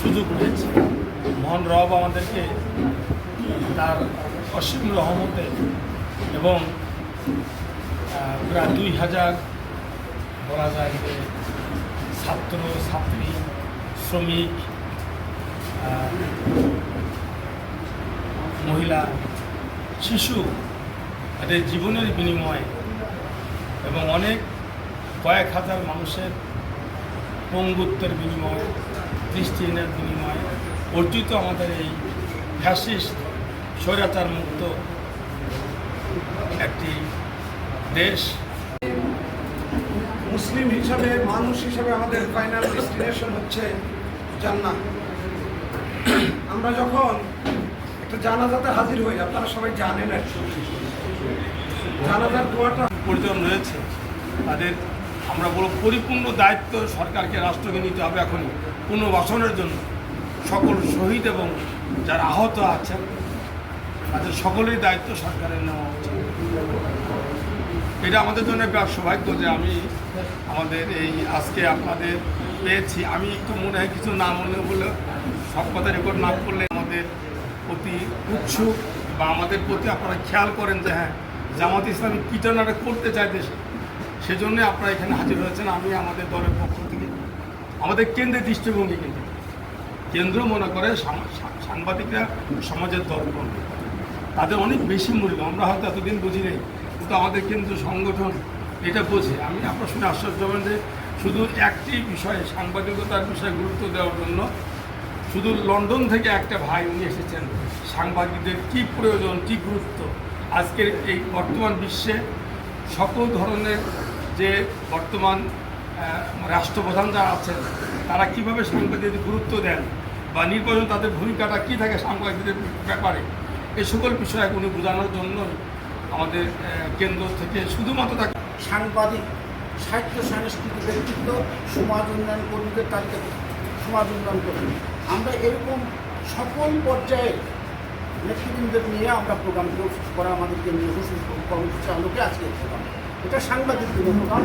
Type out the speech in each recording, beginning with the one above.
সুযোগ পেয়েছি। মহান রব আমাদেরকে তার অসীম রহমতে এবং প্রায় দুই হাজার বলা যায় যে ছাত্র, ছাত্রী, শ্রমিক মহিলা, শিশু এদের জীবনের বিনিময়ে এবং অনেক কয়েক হাজার মানুষের পঙ্গুত্বের বিনিময়ে দৃষ্টিহীনের বিনিময়ে। অর্জিত আমাদের এই ফ্যাসিস্ট স্বৈরাচার মুক্ত একটি দেশ। মুসলিম হিসাবে মানুষ হিসাবে আমাদের ফাইনাল ডেস্টিনেশন হচ্ছে জান্নাত। আমরা যখন একটা জানাজাতে হাজির হই আপনারা সবাই জানেন আর কি। জানাজার দোয়াটা প্রয়োজন রয়েছে। তাদের আমরা বলব পরিপূর্ণ দায়িত্ব সরকারকে, রাষ্ট্রকে নিতে হবে এখনই, পুনর্বাসনের জন্য। সকল শহীদ এবং যারা আহত আছেন, তাদের সকলের দায়িত্ব সরকারের নেওয়া উচিত এটা আমাদের জন্য সৌভাগ্য যে আমি আমাদের এই আজকে আপনাদের পেয়েছি। আমি একটু মনে হয় কিছু না মনে হলে সব কথা রেকর্ড না করলে আমাদের প্রতি উৎসুক বা আমাদের প্রতি আপনারা খেয়াল করেন যে হ্যাঁ জামাত ইসলামী কীটনাটা করতে চায় দেশে। সেজন্য আপনারা এখানে হাজির হয়েছেন, আমি আমাদের দলের পক্ষ থেকে, আমাদের কেন্দ্রের দৃষ্টিভঙ্গি কিন্তু। কেন্দ্র মনে করে সাংবাদিকরা সমাজের দর্পণ তাদের অনেক বেশি মূল্য, আমরা হয়তো এতদিন বুঝি নেই, কিন্তু আমাদের কেন্দ্রীয় সংগঠন এটা বোঝে। আমি আপনার শুনে আশ্চর্য হবেন যে শুধু একটি বিষয়ে সাংবাদিকতার বিষয়ে গুরুত্ব দেওয়ার জন্য শুধু লন্ডন থেকে একটা ভাই উনি এসেছেন, সাংবাদিকদের কি প্রয়োজন, কি গুরুত্ব? আজকের এই বর্তমান বিশ্বে সকল ধরনের যে বর্তমান রাষ্ট্রপ্রধান যারা আছেন, তারা কীভাবে সাংবাদিকদের গুরুত্ব দেন বা নির্বাচন তাদের ভূমিকাটা কী থাকে সাংবাদিকদের ব্যাপারে, এই সকল বিষয়ে উনি বোঝানোর জন্য আমাদের কেন্দ্র থেকে শুধুমাত্র তাকে সাংবাদিক, সাহিত্য, সাংস্কৃতিক ব্যক্তিত্ব, সমাজ উন্নয়ন কর্মীদের তালিকা সমাজ উন্নয়ন কর্মী আমরা এরকম সকল পর্যায়ে নেতৃবৃন্দের নিয়ে আমরা প্রোগ্রাম করা আমাদের কেন্দ্রীয় কর্মসূচি আলোকে আজকে প্রোগ্রাম। এটা সাংবাদিক দিনের প্রোগ্রাম।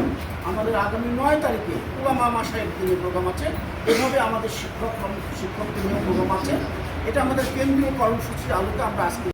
আমাদের আগামী নয় তারিখে উলামা মাসায়ের দিনের প্রোগ্রাম আছে। এভাবে আমাদের শিক্ষক শিক্ষক দিনের প্রোগ্রাম আছে। এটা আমাদের কেন্দ্রীয় কর্মসূচির আলোতে আমরা আজকে